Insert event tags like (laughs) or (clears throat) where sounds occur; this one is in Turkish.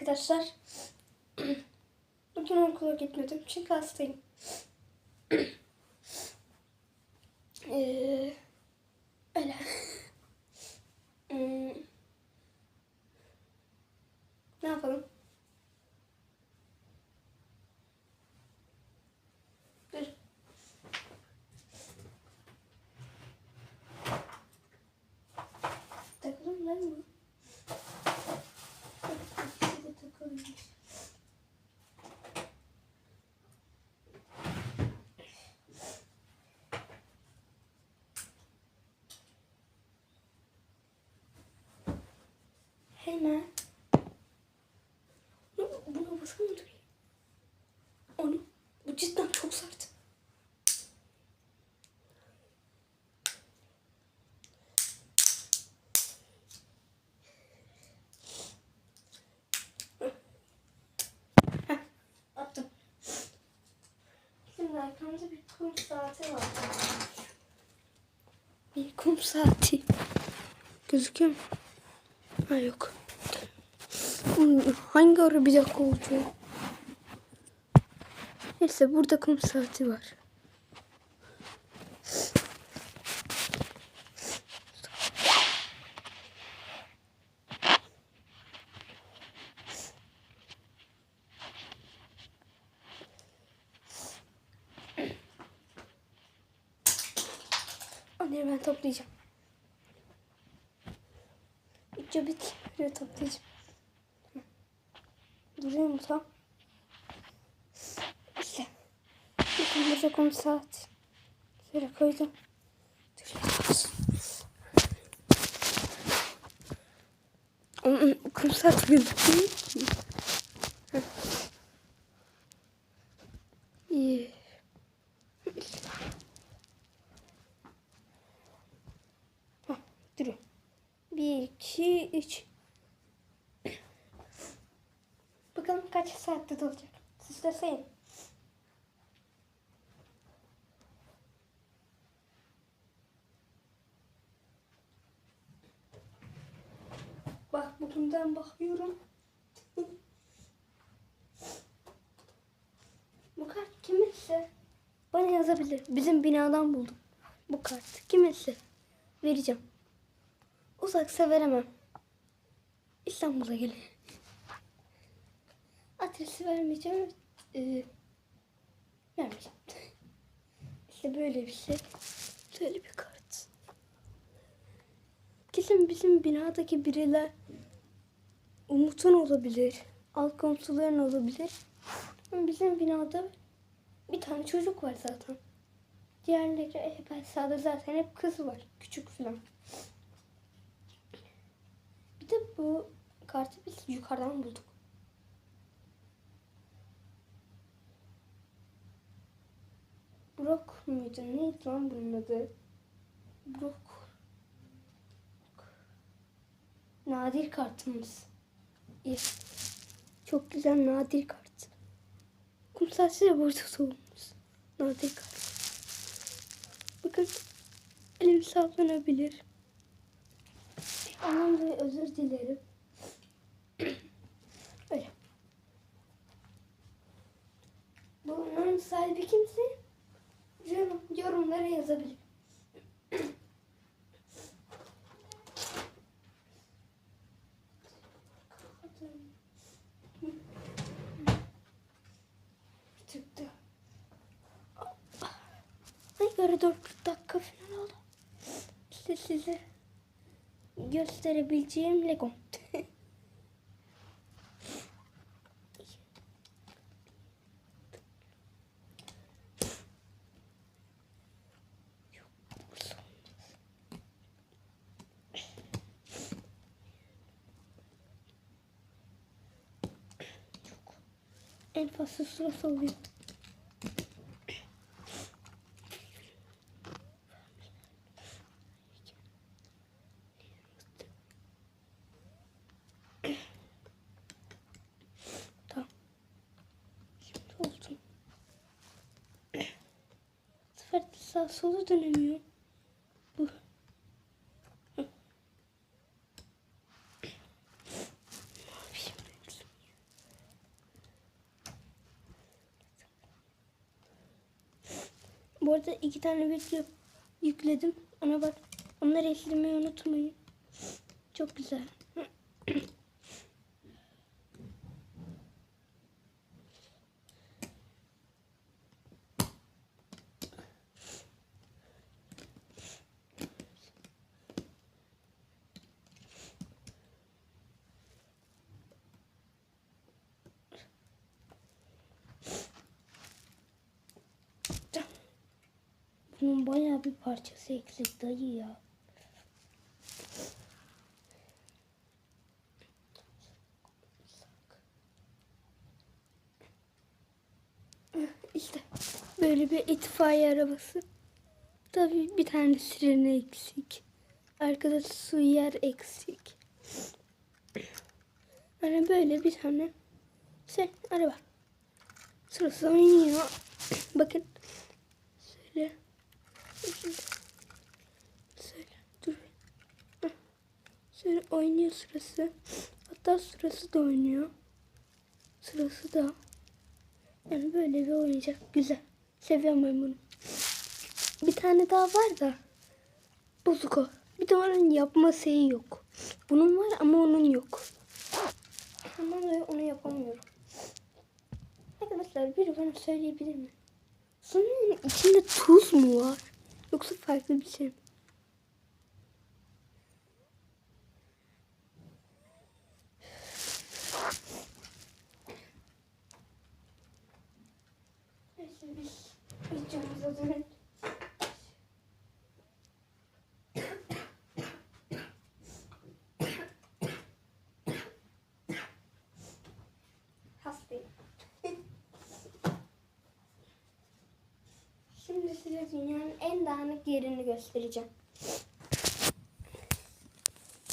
arkadaşlar. (clears throat) Bugün okula gitmedim çünkü hastayım. (clears throat) Ee, öyle. (laughs) Hmm. Ne yapalım? Buna basamadım. Onu. Bu cidden çok sert. Attım. Şimdi arkamda bir kum saati var. Bir kum saati. Gözüküyor mu? Ha yok. Hangi ara bir dakika olacak? Neyse burada kum saati var. Onları ben toplayacağım. Bit. Böyle toplayacağım. Duruyor mu tam? İşte. Bakın burada kum saat. Şöyle koydum. Kum saat gözüküyor ki. Bir, iki, üç. Kaç saatte dolacak. Siz de. Bak bugünden bakıyorum. Bu kart kiminse bana yazabilir. Bizim binadan buldum. Bu kart kiminse vereceğim. Uzaksa veremem. İstanbul'a gelin. Adresi vermeyeceğim. Ee, vermeyeceğim. (laughs) İşte böyle bir şey. Böyle bir kart. Kesin bizim binadaki biriler Umut'un olabilir. Alt komşuların olabilir. Bizim binada bir tane çocuk var zaten. Diğerleri hep aşağıda zaten hep kız var. Küçük falan. Bir de bu kartı biz yukarıdan bulduk. Brok muydu? Neydi lan bunun adı? Brok. Nadir kartımız. İyi. Çok güzel nadir kart. Kum de burada soğumuş. Nadir kart. Bakın elim sallanabilir. Anlamda özür dilerim. (clears throat) Öyle. Bunun sahibi kimse yorum, yorumlara yazabilir. Çıktı. Ay göre 4 dakika falan oldu. İşte size gösterebileceğim Lego. En fazla sırası oluyor. Tamam. Şimdi de sağ sola dönemiyor. Bu. Hı. Ne yapayım ben şimdi? Bu arada iki tane video yükledim. Ona bak. Onları eklemeyi unutmayın. Çok güzel. Bayağı bir parçası eksik dayı ya. İşte böyle bir itfaiye arabası. Tabii bir tane sireni eksik. Arkada su yer eksik. Yani böyle bir tane şey araba. Sırası oynuyor. Bakın. Oynuyor sırası. Hatta sırası da oynuyor. Sırası da. Yani böyle bir oyuncak. Güzel. Seviyorum ben bunu. Bir tane daha var da. Bozuk o. Bir de onun yapma şeyi yok. Bunun var ama onun yok. Ama da onu yapamıyorum. Arkadaşlar biri bana söyleyebilir mi? Sunun içinde tuz mu var? Yoksa farklı bir şey mi? Neyse biz videomuza dönelim. Hastayım. Şimdi size dünyanın en dağınık yerini göstereceğim.